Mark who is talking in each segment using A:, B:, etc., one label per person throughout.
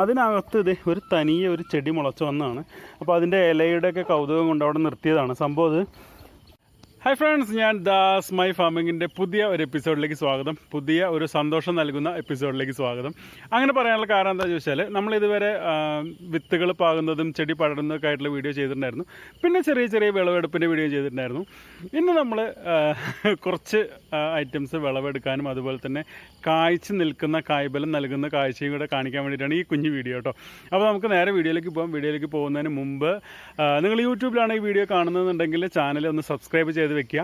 A: അതിനകത്ത് ഇത് ഒരു തനിയെ ഒരു ചെടി മുളച്ച് വന്നതാണ്. അപ്പോൾ അതിന്റെ ഇലയുടെയൊക്കെ കൗതുകം കൊണ്ട് അവിടെ നിർത്തിയതാണ്. സംഭവം അത് ഹായ് ഫ്രണ്ട്സ് ഞാൻ ദാസ് മൈ ഫാമിങ്ങിന്റെ പുതിയ ഒരു എപ്പിസോഡിലേക്ക് സ്വാഗതം. പുതിയ ഒരു സന്തോഷം നൽകുന്ന എപ്പിസോഡിലേക്ക് സ്വാഗതം. അങ്ങനെ പറയാനുള്ള കാരണം എന്താ ചോദിച്ചാൽ നമ്മൾ ഇതുവരെ വിത്തുകൾ പാകുന്നതും ചെടി പടരുന്നതൊക്കെ ആയിട്ടുള്ള വീഡിയോ ചെയ്തിട്ടുണ്ടായിരുന്നു. പിന്നെ ചെറിയ ചെറിയ വിളവെടുപ്പിന്റെ വീഡിയോ ചെയ്തിട്ടുണ്ടായിരുന്നു. ഇന്ന് നമ്മൾ കുറച്ച് ഐറ്റംസ് വിളവെടുക്കാനും അതുപോലെ തന്നെ കായ്ച്ച് നിൽക്കുന്ന കായ്ബലം നൽകുന്ന കാഴ്ചയും കൂടെ കാണിക്കാൻ വേണ്ടിയിട്ടാണ് ഈ കുഞ്ഞു വീഡിയോ കേട്ടോ. അപ്പോൾ നമുക്ക് നേരെ വീഡിയോയിലേക്ക് പോകാം വീഡിയോയിലേക്ക് പോകുന്നതിന് മുമ്പ് നിങ്ങൾ യൂട്യൂബിലാണ് ഈ വീഡിയോ കാണുന്നതെന്നുണ്ടെങ്കിൽ ചാനൽ ഒന്ന് സബ്സ്ക്രൈബ് ചെയ്ത് വെക്കുക.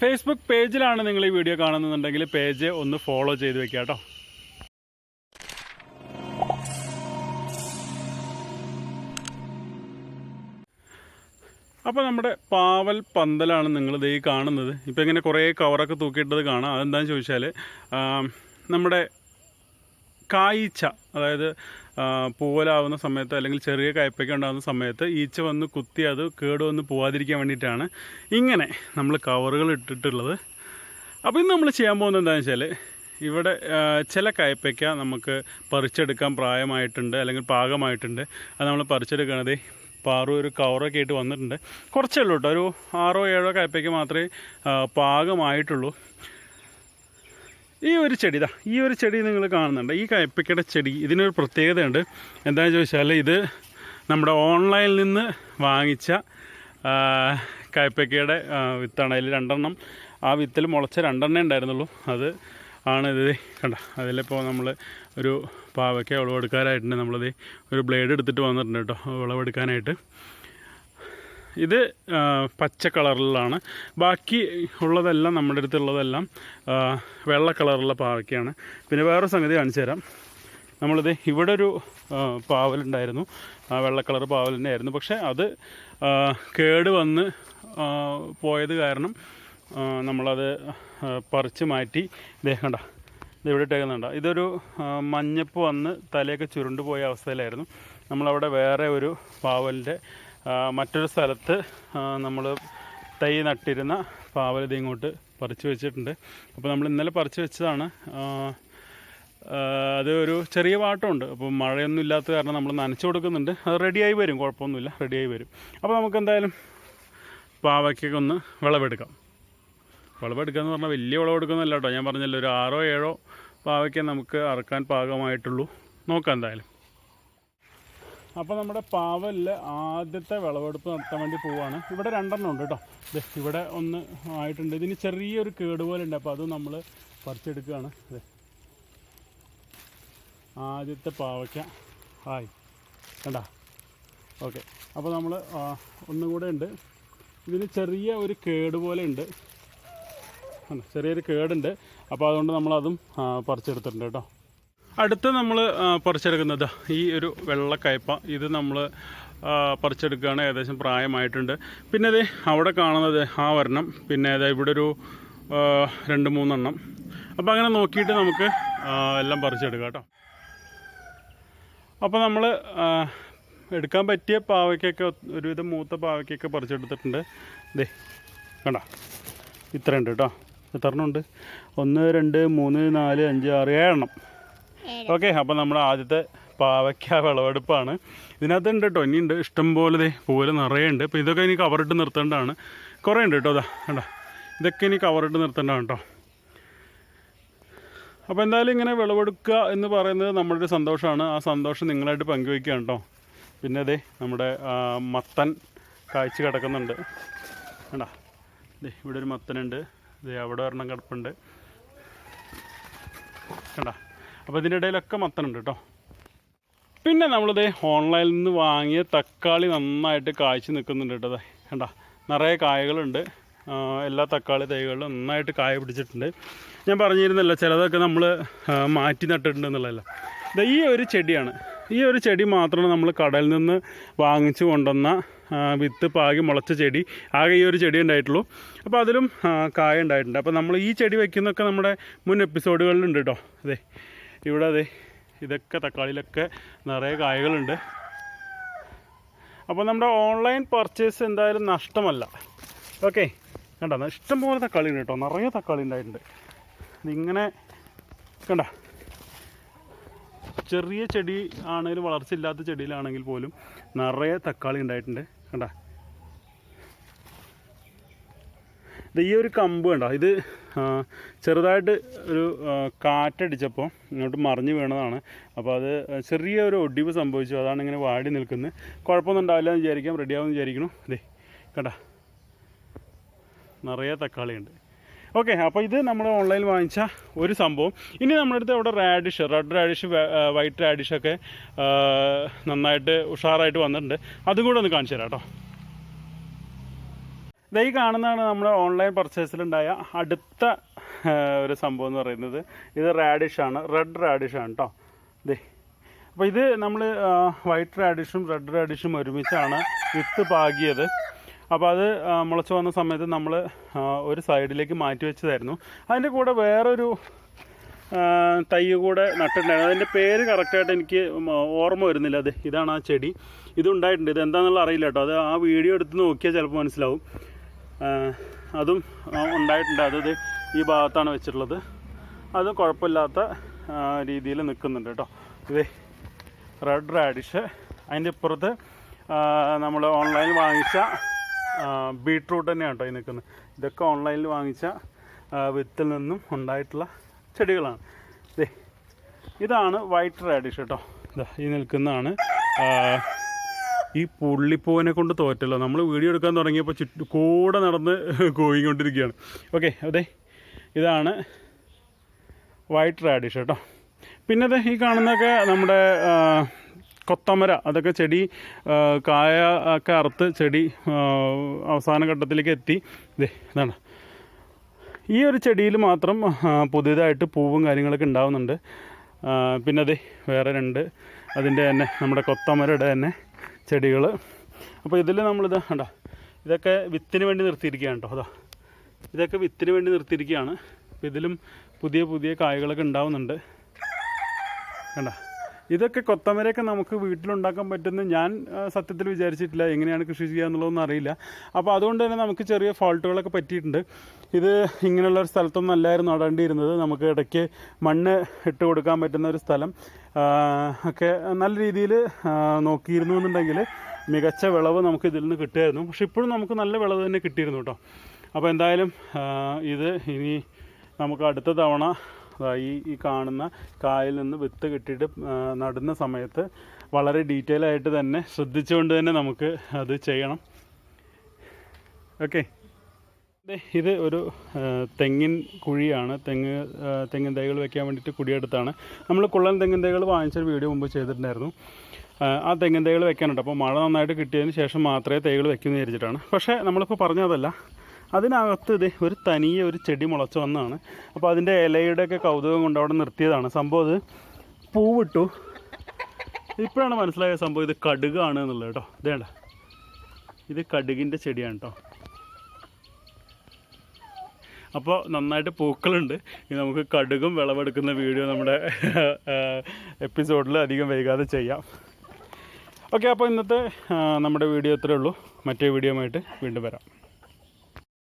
A: ഫേസ്ബുക്ക് പേജിലാണ് നിങ്ങൾ ഈ വീഡിയോ കാണുന്നുണ്ടെങ്കിൽ പേജ് ഒന്ന് ഫോളോ ചെയ്ത് വെക്കുക കേട്ടോ. അപ്പോൾ നമ്മുടെ പാവൽ പന്തലാണ് നിങ്ങളിത് ഈ കാണുന്നത്. ഇപ്പോൾ ഇങ്ങനെ കുറേ കവറൊക്കെ തൂക്കിയിട്ടത് കാണാം. അതെന്താണെന്ന് ചോദിച്ചാൽ നമ്മുടെ കായ്ച്ച അതായത് പൂവലാവുന്ന സമയത്ത് അല്ലെങ്കിൽ ചെറിയ കയ്പയ്ക്ക ഉണ്ടാകുന്ന സമയത്ത് ഈച്ച വന്ന് കുത്തി അത് കേട് വന്ന് പോവാതിരിക്കാൻ വേണ്ടിയിട്ടാണ് ഇങ്ങനെ നമ്മൾ കവറുകൾ ഇട്ടിട്ടുള്ളത്. അപ്പോൾ ഇന്ന് നമ്മൾ ചെയ്യാൻ പോകുന്നത് എന്താണെന്ന് വെച്ചാൽ ഇവിടെ ചില കയ്പയ്ക്ക നമുക്ക് പറിച്ചെടുക്കാൻ പ്രായമായിട്ടുണ്ട് അല്ലെങ്കിൽ പാകമായിട്ടുണ്ട്. അത് നമ്മൾ പറിച്ചെടുക്കണത് പാറു ഒരു കവറൊക്കെ ആയിട്ട് വന്നിട്ടുണ്ട്. കുറച്ചേ ഉള്ളൂ കേട്ടോ. ഒരു ആറോ ഏഴോ കയ്പയ്ക്ക് മാത്രമേ പാകമായിട്ടുള്ളൂ. ഈ ഒരു ചെടി ഇതാ ഈ ഒരു ചെടി നിങ്ങൾ കാണുന്നുണ്ട്. ഈ കയപ്പിക്കട ചെടി ഇതിനൊരു പ്രത്യേകതയുണ്ട്. എന്താണെന്ന് ചോദിച്ചാൽ ഇത് നമ്മുടെ ഓൺലൈനിൽ നിന്ന് വാങ്ങിച്ച ആ, വിത്താണ്. അതിൽ രണ്ടെണ്ണം ആ വിത്തിൽ മുളച്ച രണ്ടെണ്ണേ ഉണ്ടായിരുന്നുള്ളൂ. അത് ആണ് ഇത്. കണ്ട അതിലിപ്പോൾ നമ്മൾ ഒരു പാവയ്ക്ക വിളവെടുക്കാനായിട്ടുണ്ട് നമ്മളത് ഒരു ബ്ലേഡ് എടുത്തിട്ട് വന്നിട്ടുണ്ട് കേട്ടോ വിളവെടുക്കാനായിട്ട് ഇത് പച്ച കളറിലാണ്. ബാക്കി ഉള്ളതെല്ലാം നമ്മുടെ അടുത്തുള്ളതെല്ലാം വെള്ള കളറുള്ള പാവയ്ക്കാണ്. പിന്നെ വേറൊരു സംഗതി കാണിച്ചു തരാം. നമ്മളിത് ഇവിടെ ഒരു പാവലുണ്ടായിരുന്നു വെള്ള കളർ പാവൽ ആയിരുന്നു പക്ഷേ അത് കേട് വന്ന് പോയത് കാരണം നമ്മളത് പറിച്ച് മാറ്റി ദേഹണ്ട ഇവിടെ ഇട്ടേക്കുന്നുണ്ട. ഇതൊരു മഞ്ഞപ്പ് വന്ന് തലയൊക്കെ ചുരുണ്ട് പോയ അവസ്ഥയിലായിരുന്നു. നമ്മളവിടെ വേറെ ഒരു പാവലിന്റെ മറ്റൊരു സ്ഥലത്ത് നമ്മൾ തൈ നട്ടിരുന്ന പാവലതി ഇങ്ങോട്ട് പറിച്ചു വെച്ചിട്ടുണ്ട്. അപ്പോൾ നമ്മൾ ഇന്നലെ പറിച്ചു വെച്ചതാണ്. അത് ഒരു ചെറിയ പാട്ടമുണ്ട് അപ്പോൾ മഴയൊന്നും ഇല്ലാത്ത കാരണം നമ്മൾ നനച്ചു കൊടുക്കുന്നുണ്ട്. അത് റെഡിയായി വരും കുഴപ്പമൊന്നുമില്ല റെഡിയായി വരും. അപ്പോൾ നമുക്ക് എന്തായാലും പാവയ്ക്കൊക്കെ ഒന്ന് വിളവെടുക്കാം. വിളവെടുക്കുക എന്ന് പറഞ്ഞാൽ വലിയ വിളവെടുക്കുന്നല്ല കേട്ടോ. ഞാൻ പറഞ്ഞല്ലോ ഒരു ആറോ ഏഴോ പാവയ്ക്ക് നമുക്ക് അറക്കാൻ പാകമായിട്ടുള്ളൂ. നോക്കാം എന്തായാലും. അപ്പോൾ നമ്മുടെ പാവലിൽ ആദ്യത്തെ വിളവെടുപ്പ് നടത്താൻ വേണ്ടി പോവുകയാണ് ഇവിടെ രണ്ടെണ്ണം ഉണ്ട് കേട്ടോ. ഇവിടെ ഒന്ന് ആയിട്ടുണ്ട്. ഇതിന് ചെറിയൊരു കേട് പോലെ ഉണ്ട് അപ്പോൾ അത് നമ്മൾ പറിച്ചെടുക്കുകയാണ്. അതെ ആദ്യത്തെ പാവയ്ക്ക. ഹായ്. കണ്ട? ഓക്കെ. അപ്പോൾ നമ്മൾ ഒന്നുകൂടെ ഉണ്ട്. ഇതിന് ചെറിയ ഒരു കേട് പോലെ ഉണ്ട് ചെറിയൊരു കേടുണ്ട്. അപ്പോൾ അതുകൊണ്ട് നമ്മളതും പറിച്ചെടുത്തിട്ടുണ്ട് കേട്ടോ. അടുത്ത് നമ്മൾ പറിച്ചെടുക്കുന്നത് ഈ ഒരു വെള്ളക്കയപ്പ. ഇത് നമ്മൾ പറിച്ചെടുക്കുകയാണ് ഏകദേശം പ്രായമായിട്ടുണ്ട്. പിന്നെ അത് അവിടെ കാണുന്നത് ആ വർണം പിന്നെ അതായത് ഇവിടെ ഒരു രണ്ട് മൂന്നെണ്ണം. അപ്പോൾ അങ്ങനെ നോക്കിയിട്ട് നമുക്ക് എല്ലാം പറിച്ചെടുക്കാം കേട്ടോ. അപ്പോൾ നമ്മൾ എടുക്കാൻ പറ്റിയ പാവയ്ക്കൊക്കെ ഒരുവിധം മൂത്ത പാവയ്ക്കൊക്കെ പറിച്ചെടുത്തിട്ടുണ്ട്. ദേ കണ്ട? ഇത്രയുണ്ട് കേട്ടോ. എത്ര എണ്ണം ഉണ്ട്? ഒന്ന് രണ്ട് മൂന്ന് നാല് അഞ്ച് ആറ് ഏഴെണ്ണം. ഓക്കെ അപ്പോൾ നമ്മൾ ആദ്യത്തെ പാവയ്ക്ക വിളവെടുപ്പാണ്. ഇതിനകത്ത് ഉണ്ട് കേട്ടോ ഇനിയുണ്ട്. ഇഷ്ടം പോലെ ദേ പോലെ നിറയെ ഉണ്ട് അപ്പോൾ ഇതൊക്കെ ഇനി കവറിട്ട് നിർത്തേണ്ടതാണ്. കുറേ ഉണ്ട് കേട്ടോ അതാ കേട്ടോ ഇതൊക്കെ ഇനി കവറിട്ട് നിർത്തേണ്ടതാണ് കേട്ടോ അപ്പോൾ എന്തായാലും ഇങ്ങനെ വിളവെടുക്കുക എന്ന് പറയുന്നത് നമ്മുടെ ഒരു സന്തോഷമാണ്. ആ സന്തോഷം നിങ്ങളായിട്ട് പങ്കുവയ്ക്കുകയാണ് കേട്ടോ പിന്നെ അതെ നമ്മുടെ മത്തൻ കാഴ്ച കിടക്കുന്നുണ്ട്. കണ്ട? ഇവിടെ ഒരു മത്തനുണ്ട്. ദേ അവിടെ ഒരെണ്ണം കിടപ്പുണ്ട്. കണ്ട? അപ്പോൾ ഇതിനിടയിലൊക്കെ മത്തനുണ്ട് കേട്ടോ പിന്നെ നമ്മളിത് ഓൺലൈനിൽ നിന്ന് വാങ്ങിയ തക്കാളി നന്നായിട്ട് കായ്ച്ച് നിൽക്കുന്നുണ്ട് കേട്ടോ കണ്ട നിറയെ കായകളുണ്ട്. എല്ലാ തക്കാളി തൈകളിലും നന്നായിട്ട് കായ പിടിച്ചിട്ടുണ്ട്. ഞാൻ പറഞ്ഞിരുന്നല്ലോ ചിലതൊക്കെ നമ്മൾ മാറ്റി നട്ടിട്ടുണ്ട് എന്നുള്ളതല്ല. ദേ ഈ ഒരു ചെടിയാണ്. ഈ ഒരു ചെടി മാത്രമാണ് നമ്മൾ കടയിൽ നിന്ന് വാങ്ങിച്ചു കൊണ്ടുവന്ന വിത്ത് പാകി മുളച്ച ചെടി. ആകെ ഈ ഒരു ചെടി ഉണ്ടായിട്ടുള്ളൂ. അപ്പോൾ അതിലും കായ ഉണ്ടായിട്ടുണ്ട്. അപ്പോൾ നമ്മൾ ഈ ചെടി വയ്ക്കുന്നൊക്കെ നമ്മുടെ മുൻ എപ്പിസോഡുകളിലുണ്ട് കേട്ടോ അതെ ഇവിടെ അതെ ഇതൊക്കെ തക്കാളിയിലൊക്കെ നിറയെ കായകളുണ്ട്. അപ്പോൾ നമ്മുടെ ഓൺലൈൻ പർച്ചേസ് എന്തായാലും നഷ്ടമല്ല. ഓക്കെ കണ്ട? ഇഷ്ടംപോലെ തക്കാളി ഉണ്ട് കേട്ടോ. നിറയെ തക്കാളി ഉണ്ടായിട്ടുണ്ട്. ഇതിങ്ങനെ കണ്ട? ചെറിയ ചെടി ആണെങ്കിലും വളർച്ചയില്ലാത്ത ചെടിയിലാണെങ്കിൽ പോലും നിറയെ തക്കാളി ഉണ്ടായിട്ടുണ്ട്. കണ്ട? ഇത് ഈ ഒരു കമ്പ് കണ്ടോ? ഇത് ചെറുതായിട്ട് ഒരു കാറ്റടിച്ചപ്പോൾ ഇങ്ങോട്ട് മറിഞ്ഞ് വീണതാണ്. അപ്പോൾ അത് ചെറിയ ഒരു ഒടിവ് സംഭവിച്ചു. അതാണ് ഇങ്ങനെ വാടി നിൽക്കുന്നത് കുഴപ്പമൊന്നും ഉണ്ടാവില്ല എന്ന് വിചാരിക്കാം. റെഡിയാവുമെന്ന് വിചാരിക്കണം അതെ കേട്ടാ നിറയെ തക്കാളിയുണ്ട്. ഓക്കെ അപ്പോൾ ഇത് നമ്മൾ ഓൺലൈനിൽ വാങ്ങിച്ച ഒരു സംഭവം. ഇനി നമ്മുടെ അടുത്ത് അവിടെ റാഡിഷ് റെഡ് റാഡിഷ് വൈറ്റ് റാഡിഷൊക്കെ നന്നായിട്ട് ഉഷാറായിട്ട് വന്നിട്ടുണ്ട്. അതും കൂടെ ഒന്ന് കാണിച്ചു തരാം കേട്ടോ. ദേ ഈ കാണുന്നതാണ് നമ്മുടെ ഓൺലൈൻ പർച്ചേസിലുണ്ടായ അടുത്ത ഒരു സംഭവം എന്ന് പറയുന്നത്. ഇത് റാഡിഷാണ് റെഡ് റാഡിഷാണ് കേട്ടോ ഇതേ അപ്പോൾ ഇത് നമ്മൾ വൈറ്റ് റാഡിഷും റെഡ് റാഡിഷും ഒരുമിച്ചാണ് വിത്ത് പാകിയത്. അപ്പോൾ അത് മുളച്ച് വന്ന സമയത്ത് നമ്മൾ ഒരു സൈഡിലേക്ക് മാറ്റി വെച്ചതായിരുന്നു. അതിന്റെ കൂടെ വേറൊരു തൈ കൂടെ നട്ടിട്ടുണ്ടായിരുന്നു. അതിന്റെ പേര് കറക്റ്റായിട്ട് എനിക്ക് ഓർമ്മ വരുന്നില്ല. അത് ഇതാണ് ആ ചെടി. ഇതുണ്ടായിട്ടുണ്ട്. ഇത് എന്താണെന്നുള്ള അറിയില്ല കേട്ടോ അത് ആ വീഡിയോ എടുത്ത് നോക്കിയാൽ ചിലപ്പോൾ മനസ്സിലാവും. അതും ഉണ്ടായിട്ടുണ്ട്. അത് ഇത് ഈ ഭാഗത്താണ് വെച്ചിട്ടുള്ളത്. അത് കുഴപ്പമില്ലാത്ത രീതിയിൽ നിൽക്കുന്നുണ്ട് കേട്ടോ. ഇത് റെഡ് റാഡിഷ്. അതിന്റെ ഇപ്പുറത്ത് നമ്മൾ ഓൺലൈനിൽ വാങ്ങിച്ച ബീട്രൂട്ട് തന്നെയാണ് കേട്ടോ ഈ നിൽക്കുന്നത്. ഇതൊക്കെ ഓൺലൈനിൽ വാങ്ങിച്ച വിത്തിൽ നിന്നും ഉണ്ടായിട്ടുള്ള ചെടികളാണ്. ഇതാണ് വൈറ്റ് റാഡിഷ് കേട്ടോ. ഈ നിൽക്കുന്നതാണ് ഈ പുള്ളിപ്പൂവിനെ കൊണ്ട് തോറ്റല്ലോ. നമ്മൾ വീഡിയോ എടുക്കാൻ തുടങ്ങിയപ്പോൾ ചുറ്റു കൂടെ നടന്ന് കോയിക്കൊണ്ടിരിക്കുകയാണ് ഓക്കെ അതെ. ഇതാണ് വൈറ്റ് റാഡിഷ് കേട്ടോ. പിന്നെ അതെ ഈ കാണുന്നതൊക്കെ നമ്മുടെ കൊത്തമര അതൊക്കെ ചെടി കായ ഒക്കെ അറുത്ത് ചെടി അവസാന ഘട്ടത്തിലേക്ക് എത്തി. ഇതേ ഇതാണ്. ഈ ഒരു ചെടിയിൽ മാത്രം പുതിയതായിട്ട് പൂവും കാര്യങ്ങളൊക്കെ ഉണ്ടാവുന്നുണ്ട്. പിന്നെ അതെ വേറെ രണ്ട് അതിന്റെ തന്നെ നമ്മുടെ കൊത്തമരയുടെ തന്നെ ചെടികൾ. അപ്പോൾ ഇതിൽ നമ്മളിത് കണ്ടോ ഇതൊക്കെ വിത്തിന് വേണ്ടി നിർത്തിയിരിക്കുകയാണ് കേട്ടോ. അതാ ഇതൊക്കെ വിത്തിന് വേണ്ടി നിർത്തിയിരിക്കുകയാണ്. ഇതിലും പുതിയ പുതിയ കായകളൊക്കെ ഉണ്ടാവുന്നുണ്ട്. കണ്ട ഇതൊക്കെ കൊത്തമരയൊക്കെ നമുക്ക് വീട്ടിലുണ്ടാക്കാൻ പറ്റുന്ന ഞാൻ സത്യത്തിൽ വിചാരിച്ചിട്ടില്ല. എങ്ങനെയാണ് കൃഷി ചെയ്യുക എന്നുള്ളതൊന്നും അറിയില്ല. അപ്പോൾ അതുകൊണ്ട് തന്നെ നമുക്ക് ചെറിയ ഫോൾട്ടുകളൊക്കെ പറ്റിയിട്ടുണ്ട്. ഇത് ഇങ്ങനെയുള്ള ഒരു സ്ഥലത്തൊന്നും അല്ലായിരുന്നു നടേണ്ടിയിരുന്നത്. നമുക്ക് ഇടയ്ക്ക് മണ്ണ് ഇട്ട് കൊടുക്കാൻ പറ്റുന്ന ഒരു സ്ഥലം ഒക്കെ നല്ല രീതിയിൽ നോക്കിയിരുന്നു എന്നുണ്ടെങ്കിൽ മികച്ച വിളവ് നമുക്ക് ഇതിൽ നിന്ന് കിട്ടുമായിരുന്നു. പക്ഷെ ഇപ്പോഴും നമുക്ക് നല്ല വിളവ് തന്നെ കിട്ടിയിരുന്നു കേട്ടോ. അപ്പോൾ എന്തായാലും ഇത് ഇനി നമുക്ക് അടുത്ത തവണ ഈ ഈ കാണുന്ന കായിൽ നിന്ന് വിത്ത് കിട്ടിയിട്ട് നടുന്ന സമയത്ത് വളരെ ഡീറ്റെയിൽ ആയിട്ട് തന്നെ ശ്രദ്ധിച്ചുകൊണ്ട് തന്നെ നമുക്ക് അത് ചെയ്യണം. ഓക്കെ ഇത് ഒരു തെങ്ങിൻ കുഴിയാണ്. തെങ്ങ് തെങ്ങിൻ തൈകൾ വെക്കാൻ വേണ്ടിയിട്ട് കുഴിയെടുത്താണ് നമ്മൾ കുള്ളൻ തെങ്ങിൻ തൈകൾ വാങ്ങിച്ചൊരു വീഡിയോ മുമ്പ് ചെയ്തിട്ടുണ്ടായിരുന്നു. ആ തെങ്ങിൻ തൈകൾ വെക്കാനുണ്ട്. അപ്പോൾ മഴ നന്നായിട്ട് കിട്ടിയതിന് ശേഷം മാത്രമേ തൈകൾ വെക്കുമെന്ന് വിചാരിച്ചിട്ടാണ്. പക്ഷേ നമ്മളിപ്പോൾ പറഞ്ഞതല്ല. അതിനകത്ത് ഇത് ഒരു തനിയെ ഒരു ചെടി മുളച്ച് വന്നതാണ്. അപ്പോൾ അതിന്റെ ഇലയുടെയൊക്കെ കൗതുകം കൊണ്ട് അവിടെ നിർത്തിയതാണ്. സംഭവം അത് പൂവിട്ടു. ഇപ്പോഴാണ് മനസ്സിലായ സംഭവം ഇത് കടുകാണ് എന്നുള്ളത് കേട്ടോ. ഇതേണ്ട ഇത് കടുകിന്റെ ചെടിയാണ് കേട്ടോ. അപ്പോൾ നന്നായിട്ട് പൂക്കളുണ്ട്. നമുക്ക് കടുകും വിളവെടുക്കുന്ന വീഡിയോ നമ്മുടെ എപ്പിസോഡിൽ അധികം വൈകാതെ ചെയ്യാം. ഓക്കെ അപ്പോൾ ഇന്നത്തെ നമ്മുടെ വീഡിയോ ഇത്രയേ ഉള്ളൂ. മറ്റേ വീഡിയോ ആയിട്ട് വീണ്ടും വരാം.